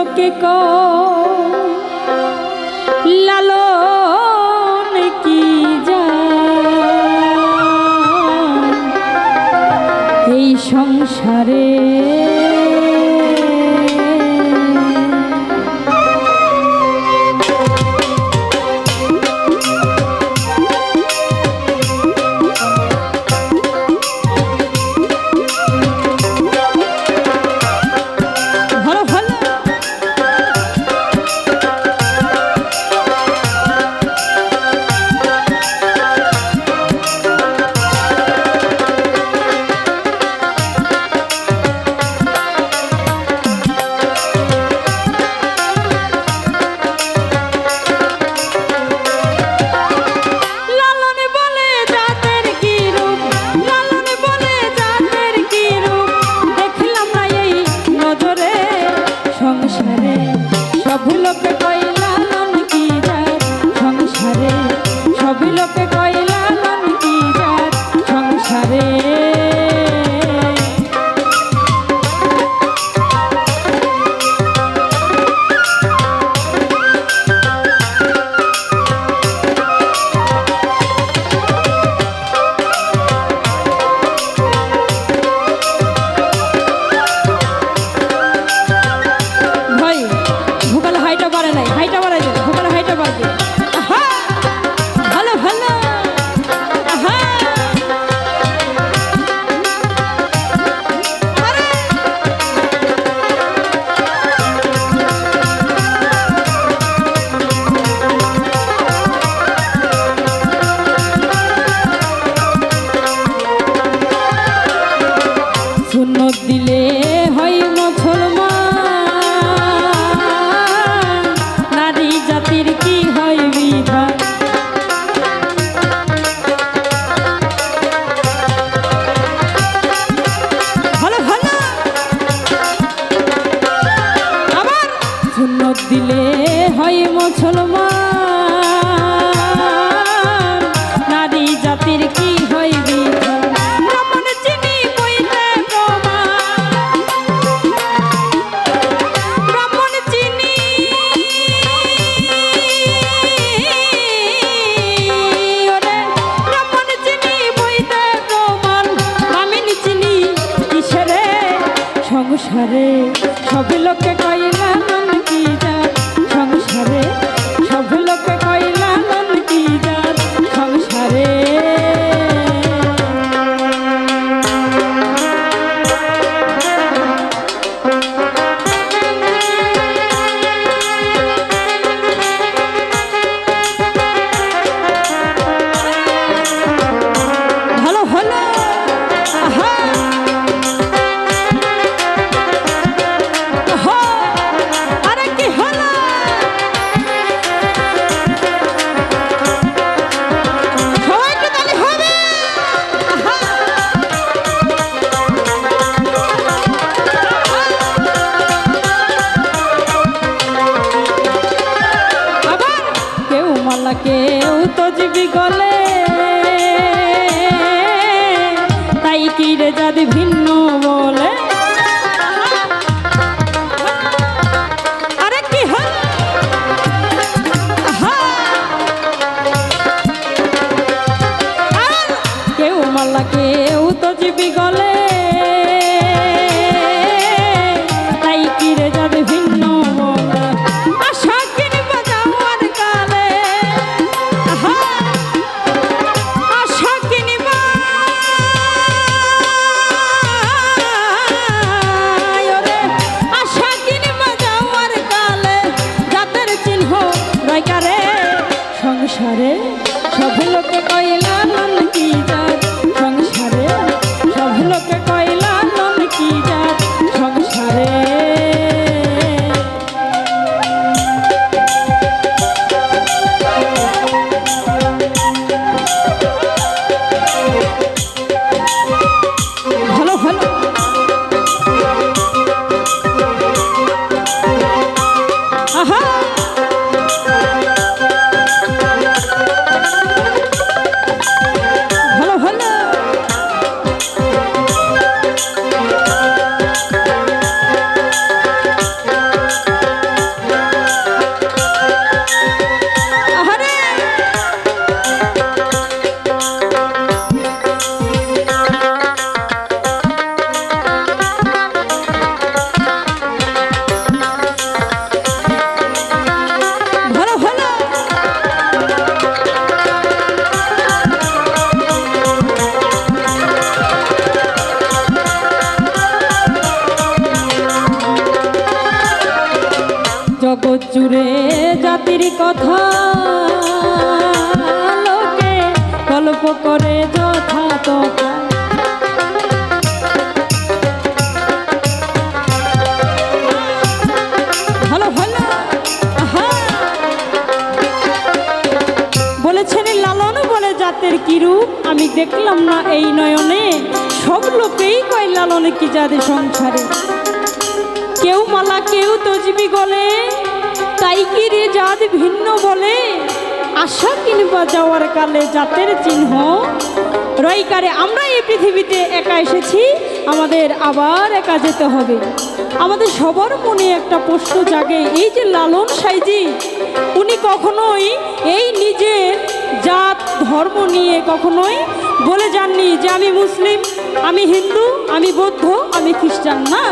লোকে ক লালন কি এই সংসারে মুসলমান ভিন্ন কথা। লোকে গল্প করে যথা লালন বলে জাতের কিরূপ আমি দেখলাম না এই নয়নে। সব লোকেই কয়, লালনে কি যাদে সংসারে? কেউ মালা, কেউ তজবি গলে। তাই জাত ভিন্ন বলে। আশা কিংবা যাওয়ার কালে জাতের চিহ্ন। রইকারে আমরা এই পৃথিবীতে একা এসেছি, আমাদের আবার একা যেতে হবে। আমাদের সবার মনে একটা প্রশ্ন জাগে, এই যে লালন সাইজি, উনি কখনোই এই নিজের জাত, ধর্ম নিয়ে কখনোই বলে যাননি যে আমি মুসলিম, আমি হিন্দু, আমি বৌদ্ধ, আমি খ্রিস্টান। না,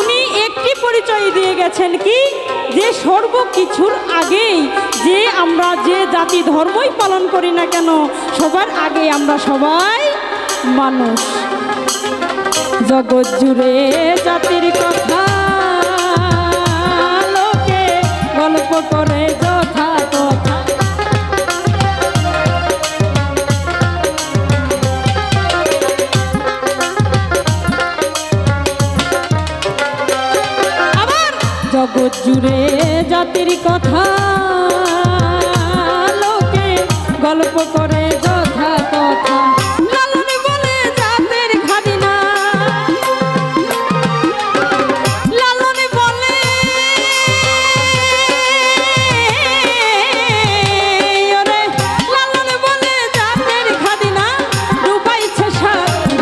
উনি একটি পরিচয় দিয়ে গেছেন কি? যে সর্বকিছুর আগেই যে আমরা যে জাতি ধর্মই পালন করি না কেন, সবার আগে আমরা সবাই মানুষ। জগৎ জুড়ে জাতির কথা, লোকে গল্প করে। কথা। লোকে গল্প করে যথা কথা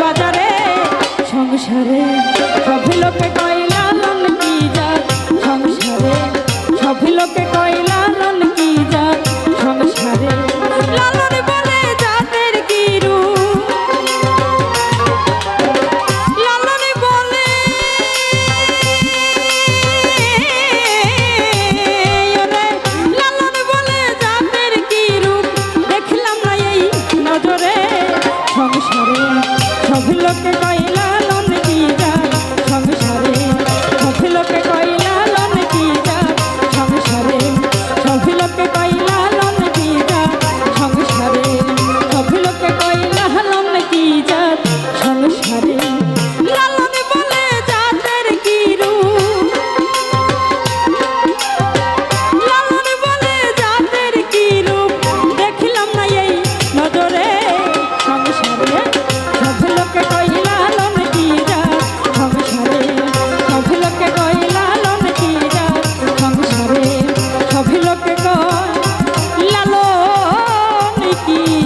বাজারে সংসারে সব লোকে কয়ে lo que কি